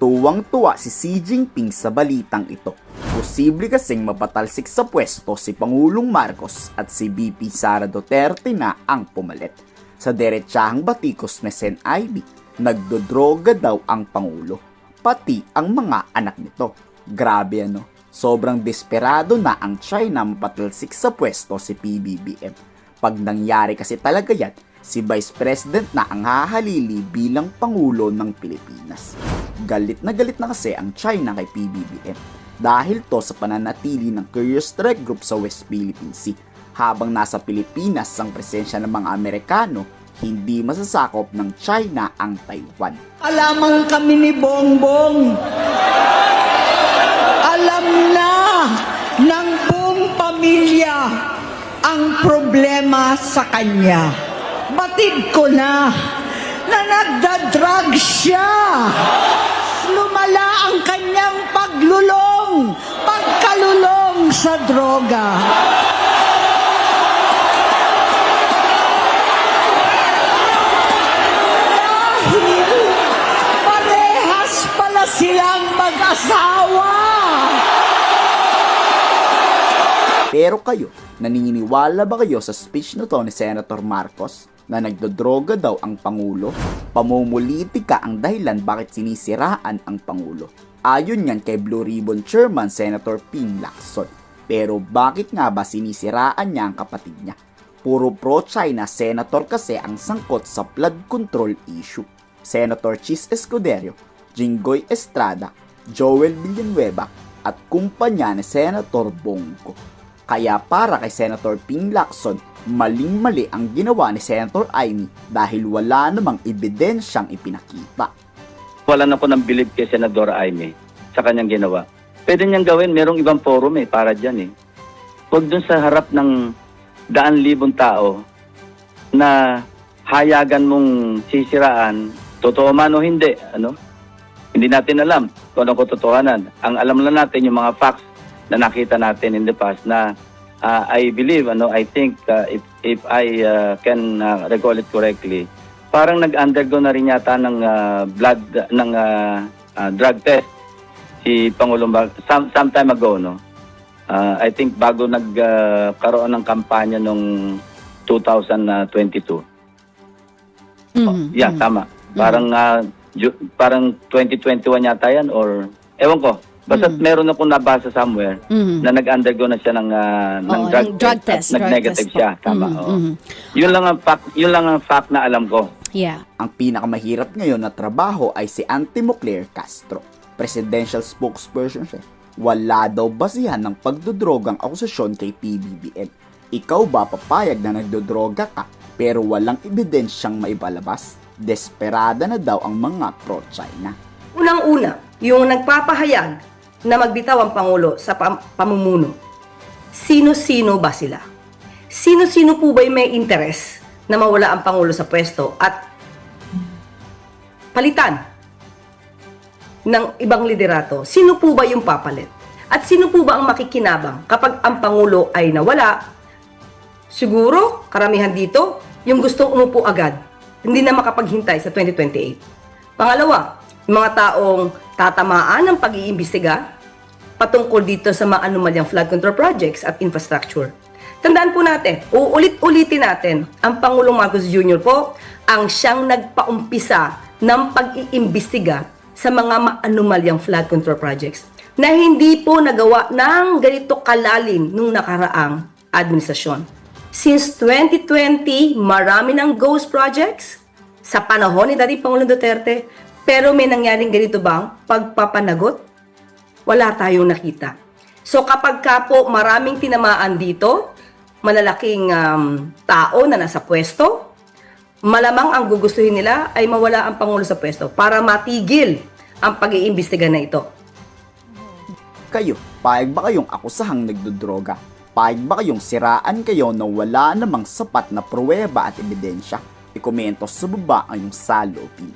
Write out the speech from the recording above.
Tuwang-tuwa si Xi Jinping sa balitang ito. Posible kasing mapatalsik sa pwesto si Pangulong Marcos at si BP Sara Duterte na ang pumalit. Sa derechahang batikos na Sen Ivy, nagdodroga daw ang Pangulo. Pati ang mga anak nito. Grabe ano, sobrang desperado na ang China mapatalsik sa pwesto si PBBM. Pag nangyari kasi talaga yan, si Vice President na ang hahalili bilang Pangulo ng Pilipinas. Galit na galit na kasi ang China kay PBBM dahil to sa pananatili ng Curious Strike Group sa West Philippine Sea. Habang nasa Pilipinas ang presensya ng mga Amerikano, hindi masasakop ng China ang Taiwan. Alamang kami ni Bongbong. Alam na ng buong pamilya ang problema sa kanya. Batid ko na na nagda-drug siya. Lumala ang kanyang paglulong, pagkalulong sa droga. Dahil parehas pala silang mag-asawa. Pero kayo, naniniwala ba kayo sa speech na to ni Senator Marcos na nagdodroga daw ang Pangulo? Pamumulitika ang dahilan bakit sinisiraan ang Pangulo. Ayon yan kay Blue Ribbon Chairman Senator Ping Lacson. Pero bakit nga ba sinisiraan niya ang kapatid niya? Puro pro-China senator kasi ang sangkot sa flood control issue. Senator Chis Escudero, Jinggoy Estrada, Joel Villanueva at kumpanya ni Senator Bongo. Kaya para kay Senator Ping Lacson, maling-mali ang ginawa ni Senator Aimee dahil wala namang ebidensyang ipinakita. wala na po ng believe kay Senador Aime sa kanyang ginawa. Pwede niyang gawin, merong ibang forum eh, para dyan eh. Huwag dun sa harap ng daan libong tao na hayagan mong sisiraan, totoo man o hindi, ano? Hindi natin alam kung anong katotohanan. Ang alam lang natin yung mga facts na nakita natin in the past na uh, I believe, ano, I think uh, if, if I uh, can uh, recall it correctly, parang nag-undergo na rin yata ng uh, blood ng uh, uh, drug test si Pangulong Mar- some sometime ago no. Uh, I think bago nagkaroon ng kampanya nung 2022. Mhm, Yeah, mhm. tama. Parang uh, ju- parang 2021 yata yan or ewan ko. Basta Mm. meron akong nabasa somewhere Mhm. na nag-undergo na siya ng, uh, ng Oo, drug, ng drug test, test, nag-negative test po. siya. Tama. Mhm, oo. mhm. Yun lang ang fact, yun lang ang fact na alam ko. Yeah. Ang pinakamahirap ngayon na trabaho ay si Antimo Claire Castro. Presidential spokesperson siya. Wala daw basihan ng pagdodrogang akusasyon kay PBBM. Ikaw ba papayag na nagdodroga ka pero walang ebidensyang maibalabas? Desperada na daw ang mga pro-China. Unang-una, yung nagpapahayag na magbitaw ang Pangulo sa pam- pamumuno. Sino-sino ba sila? Sino-sino po ba may interes na mawala ang Pangulo sa pwesto at palitan ng ibang liderato? Sino po ba yung papalit? At sino po ba ang makikinabang kapag ang Pangulo ay nawala? Siguro, karamihan dito, yung gustong umupo agad, hindi na makapaghintay sa 2028. Pangalawa, mga taong tatamaan ng pag-iimbestiga patungkol dito sa mga anomalyang flood control projects at infrastructure. Tandaan po natin, uulit-ulitin natin, ang Pangulong Marcos Jr. po ang siyang nagpaumpisa ng pag-iimbestiga sa mga maanumalyang flood control projects na hindi po nagawa ng ganito kalalim nung nakaraang administrasyon. Since 2020, marami ng ghost projects sa panahon ni Dating Pangulong Duterte, pero may nangyaring ganito bang pagpapanagot? Wala tayong nakita. So kapag ka po maraming tinamaan dito, malalaking um, tao na nasa pwesto, malamang ang gugustuhin nila ay mawala ang Pangulo sa pwesto para matigil ang pag-iimbestiga na ito. Kayo, paig ba kayong akusahang nagdodroga? Paig ba kayong siraan kayo na wala namang sapat na pruweba at ebidensya? Ikomento sa baba ang iyong salopin.